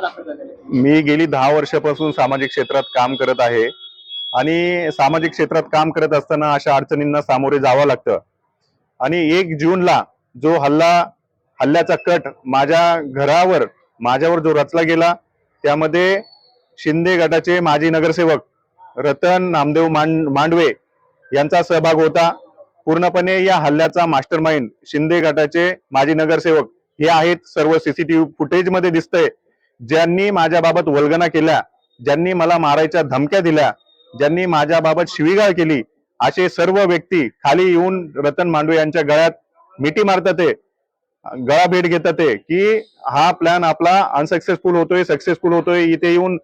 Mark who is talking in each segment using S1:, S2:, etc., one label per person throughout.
S1: मी गेली दहा वर्षापासून सामाजिक क्षेत्रात काम करत आहे. आणि सामाजिक क्षेत्रात काम करत असताना अशा अडचणींना सामोरे जावं लागतं. आणि एक जूनला जो हल्ला हल्ल्याचा कट माझ्या घरावर माझ्यावर जो रचला गेला त्यामध्ये शिंदे गटाचे माजी नगरसेवक रतन नामदेव मांड मांडवे यांचा सहभाग होता. पूर्णपणे या हल्ल्याचा मास्टर माइंड शिंदे गटाचे माजी नगरसेवक हे आहेत. सर्व सीसीटीव्ही फुटेजमध्ये दिसतंय. ज्यांनी माझ्याबाबत वल्गना केल्या ज्यांनी मला मारायच्या धमक्या दिल्या ज्यांनी माझ्याबाबत शिवीगाळ केली असे सर्व व्यक्ती खाली येऊन रतन मांडवे यांच्या गळ्यात मिठी मारतात ते गळा भेट घेतात ते की हा प्लॅन आपला अनसक्सेसफुल होतोय सक्सेसफुल होतोय इथे येऊन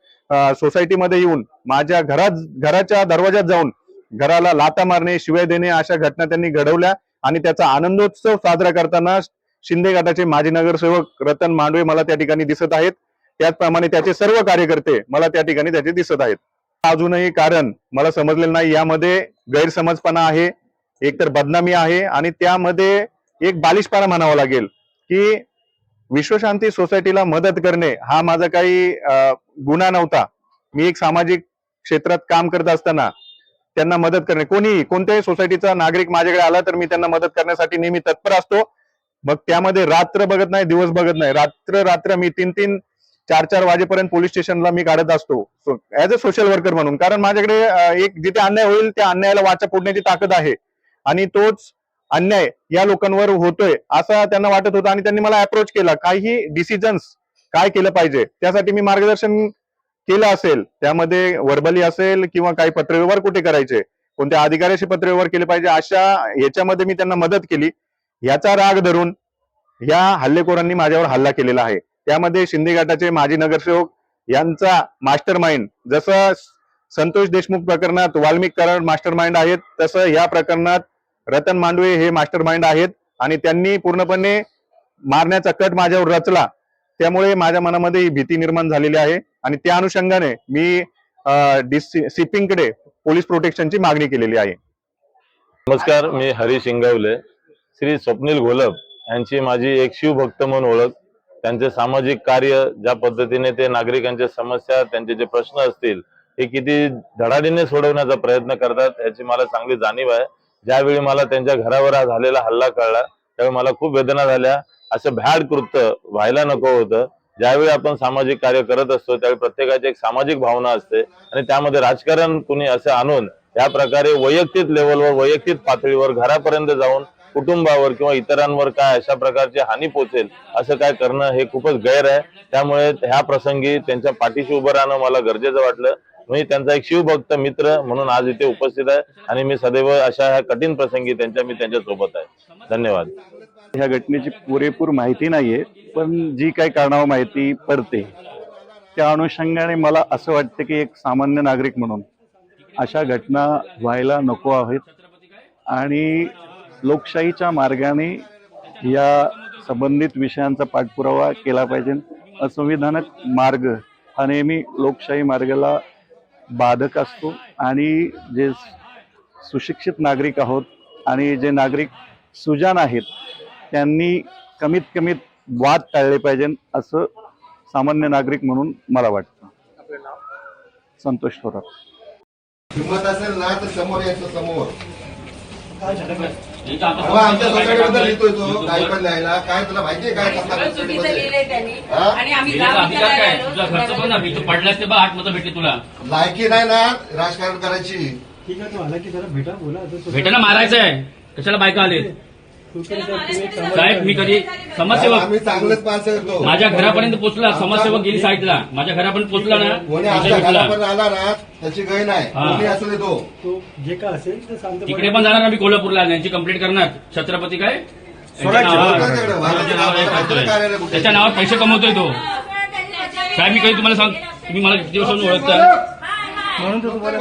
S1: सोसायटीमध्ये येऊन माझ्या घरात घराच्या दरवाज्यात जाऊन घराला लाता मारणे शिवाय देणे अशा घटना त्यांनी घडवल्या आणि त्याचा आनंदोत्सव साजरा करताना शिंदे गटाचे माजी नगरसेवक रतन मांडवे मला त्या ठिकाणी दिसत आहेत. त्याचप्रमाणे त्याचे सर्व कार्यकर्ते मला त्या ठिकाणी त्याचे दिसत आहेत. अजूनही कारण मला समजलेलं नाही यामध्ये गैरसमजपणा आहे एकतर बदनामी आहे आणि त्यामध्ये एक बालिशपणा म्हणावा लागेल की विश्वशांती सोसायटीला मदत करणे हा माझा काही गुन्हा नव्हता. मी एक सामाजिक क्षेत्रात काम करत असताना त्यांना मदत करणे. कोणीही कोणत्याही सोसायटीचा नागरिक माझ्याकडे आला तर मी त्यांना मदत करण्यासाठी नेहमी तत्पर असतो. मग त्यामध्ये रात्र बघत नाही दिवस बघत नाही. रात्र रात्र मी तीन तीन चार चार वाजेपर्यंत पोलीस स्टेशनला मी काढत असतो. ऍज अ सोशल वर्कर म्हणून. कारण माझ्याकडे एक जिथे अन्याय होईल त्या अन्यायाला वाचा फोडण्याची ताकद आहे. आणि तोच अन्याय या लोकांवर होतोय असं त्यांना वाटत होतं. आणि त्यांनी मला अप्रोच केला. काही डिसिजन्स काय केलं पाहिजे? त्यासाठी मी मार्गदर्शन केलं असेल. त्यामध्ये वर्बली असेल किंवा काही पत्रव्यवहार कुठे करायचे? कोणत्या अधिकाऱ्याशी पत्रव्यवहार केले पाहिजे? अशा याच्यामध्ये मी त्यांना मदत केली. याचा राग धरून या हल्लेखोरांनी माझ्यावर हल्ला केलेला आहे. त्यामध्ये शिंदे गटाचे माजी नगरसेवक यांचा मास्टर माइंड जसं संतोष देशमुख प्रकरणात वाल्मिक कराड मास्टर माइंड आहेत तसं या प्रकरणात रतन मांडवे हे मास्टर माइंड आहेत आणि त्यांनी पूर्णपणे मारण्याचा कट माझ्यावर रचला. त्यामुळे माझ्या मनामध्ये ही भीती निर्माण झालेली आहे आणि त्या अनुषंगाने मी सिपिंगकडे पोलीस प्रोटेक्शनची मागणी केलेली आहे.
S2: नमस्कार मी हरीश इंगवले. श्री स्वप्नील घोलप यांची माझी एक शिवभक्त म्हणून ओळख. त्यांचे सामाजिक कार्य ज्या पद्धतीने ते नागरिकांच्या समस्या त्यांचे जे प्रश्न असतील हे किती धडाडीने सोडवण्याचा प्रयत्न करतात याची मला चांगली जाणीव आहे. ज्यावेळी मला त्यांच्या घरावर हा झालेला हल्ला कळला त्यावेळी मला खूप वेदना झाल्या. असं भ्याड कृत्य व्हायला नको होतं. ज्यावेळी आपण सामाजिक कार्य करत असतो त्यावेळी प्रत्येकाची एक सामाजिक भावना असते आणि त्यामध्ये राजकारण कुणी असं आणून या प्रकारे वैयक्तिक लेवलवर वैयक्तिक पातळीवर घरापर्यंत जाऊन कुटुंबावर किंवा इतरांवर काय अशा प्रकारची हानी पोचेल असं काय करणं हे खूपच गैर आहे. त्यामुळे ह्या प्रसंगी त्यांच्या पाठीशी उभं राहणं मला गरजेचं वाटलं. मी त्यांचा एक शिवभक्त मित्र म्हणून आज इथे उपस्थित आहे आणि मी सदैव अशा ह्या कठीण प्रसंगी त्यांच्या मी त्यांच्यासोबत आहे. धन्यवाद.
S1: ह्या घटनेची पुरेपूर माहिती नाहीये पण जी काही कारणावर माहिती पडते त्या अनुषंगाने मला असं वाटतं की एक सामान्य नागरिक म्हणून अशा घटना व्हायला नको आहेत. आणि लोकशाहीच्या मार्गाने या संबंधित विषयांचा पाठपुरावा केला पाहिजे. असंविधानक मार्ग हा नेहमी लोकशाही मार्गाला बाधक असतो आणि जे सुशिक्षित नागरिक आहोत आणि जे नागरिक सुजान आहेत त्यांनी कमीत कमीत वाद टाळले पाहिजे असं सामान्य नागरिक म्हणून मला वाटतं. संतोष थोरात.
S3: हिंमत असेल ना तर समोर यायचं समोर. अहो, आमच्या सोसायटीबद्दल लिहितोय तो काही पण लिहायला. काय तुला माहितीये काय कसला
S4: सगळं चुकीचं
S3: सोसायटीमध्ये?
S4: लिहिलंय त्यांनी.
S3: हा?
S4: आणि आम्ही
S5: तिला
S4: गाव
S5: अधिकार काय?
S4: विकायला
S5: तुझा
S4: आलो.
S5: खर्च पण ना तू पडलास ते बा आठ मतं भेटली तुला.
S3: लायकी नाही ना राजकारण करायची.
S6: ठीक आहे तो आला की जरा भेटा बोला. आता तो-
S5: भेटायला मारायचं आहे कशाला बायका आले साहेब मी कधी समाजसेवक
S3: आम्ही चांगलेच माणसं येतो
S5: माझ्या घरापर्यंत पोहोचला समाजसेवक गेली साईडला माझ्या घरापर्यंत पोहोचला ना
S3: कोणी आमच्या. घरापर्यंत आला ना त्याची गय नाही.
S5: हा.
S3: कोणी असू दे तो
S6: तो जे काय असेल ते शांतपणे-
S5: तिकडे पण जाणार ना मी कोल्हापूरला यांची कंप्लेंट करणार. छत्रपती काय? यांच्या नावावर-
S3: कोणाच्याकडे?
S5: त्यांच्या नावावर हे करतोय.
S3: कार्यालय कुठे?
S5: त्याच्या नावावर पैसे कमवतोय तो. साहेब मी कधी तुम्हाला सांग तुम्ही मला किती दिवसांनी ओळखता?
S6: म्हणून तर तुम्हाला